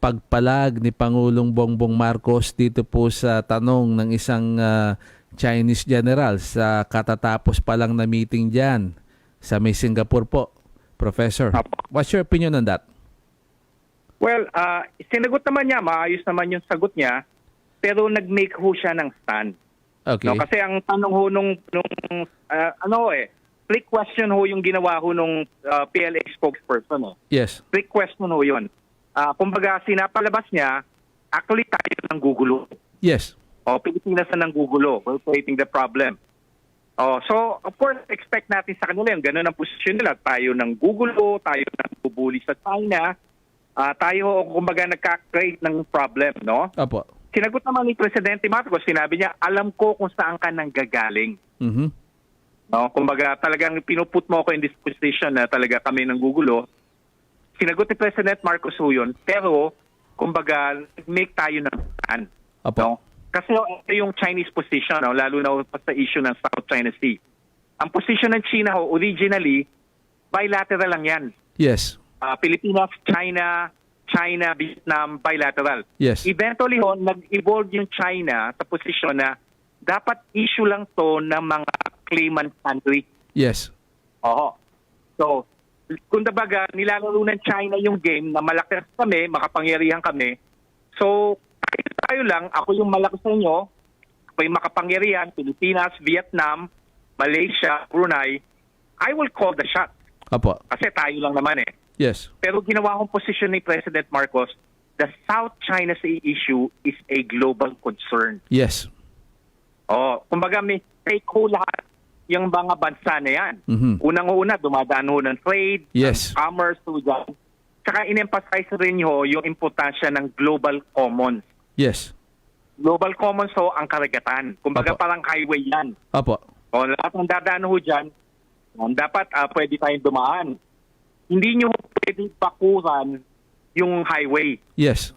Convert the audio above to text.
pagpalag ni Pangulong Bongbong Marcos dito po sa tanong ng isang ah, Chinese general sa katatapos pa lang na meeting diyan sa may Singapore po. Professor, what's your opinion on that? Well, ah, sinagot naman niya, maayos naman yung sagot niya, pero nag-make ho siya ng stand. Okay. No, kasi ang tanong ho nung, nung ah, ano eh, trick question ho yung ginawa ho nung ah, PLA spokesperson. Eh. Yes. Trick question ho yun. Ah, kumbaga, sinapalabas niya, actually tayo ng gugulo. Yes. O, Pilipinas na ng gugulo. We're creating the problem. Oh, so, of course, expect natin sa kanila yung ganun ang posisyon nila. Tayo ng gugulo, tayo ng bubuli sa China. Ah, tayo, kumbaga, nagka-create ng problem, no? Opo. Sinagot naman ni Presidente Marcos, sinabi niya, alam ko kung saan ka nang gagaling. Mhm. No? Kumbaga, talagang pinuput mo ako in this position na talaga kami ng gugulo. Sinagot ni President Marcos ho yun, pero, kumbaga, make tayo ng stand. Opo. No? Kasi ito yung Chinese position, no? lalo na pa sa issue ng South China Sea. Ang position ng China ho, originally, bilateral lang yan. Yes. Ah, Pilipinas, China, China, Vietnam, bilateral. Yes. Eventually ho, nag-evolve yung China sa posisyon na dapat issue lang to ng mga claimant country. Yes. Oo. So, kung dabaga, nilalaro ng China yung game na malaki kami, makapangyarihan kami. So, tayo, tayo lang, ako yung malaki sa inyo, ako yung makapangyarihan, Pilipinas, Vietnam, Malaysia, Brunei, I will call the shot. Opo. Kasi tayo lang naman eh. Yes. Pero ginawa kong posisyon ni President Marcos, the South China Sea issue is a global concern. Yes. Oh, kumbaga may stake ho lahat yung mga bansa na yan. Mhm. Unang-una, dumadaan ho ng trade, Yes. ng commerce, ho dyan. Tsaka in-emphasize rin ho yung importansya ng global commons. Yes. Global commons ho ang karagatan. Kumbaga Apo. parang highway yan. Opo. O lahat ng dadaan ho dyan, dapat ah, pwede tayong dumaan. Hindi nyo pwede bakuran yung highway. Yes.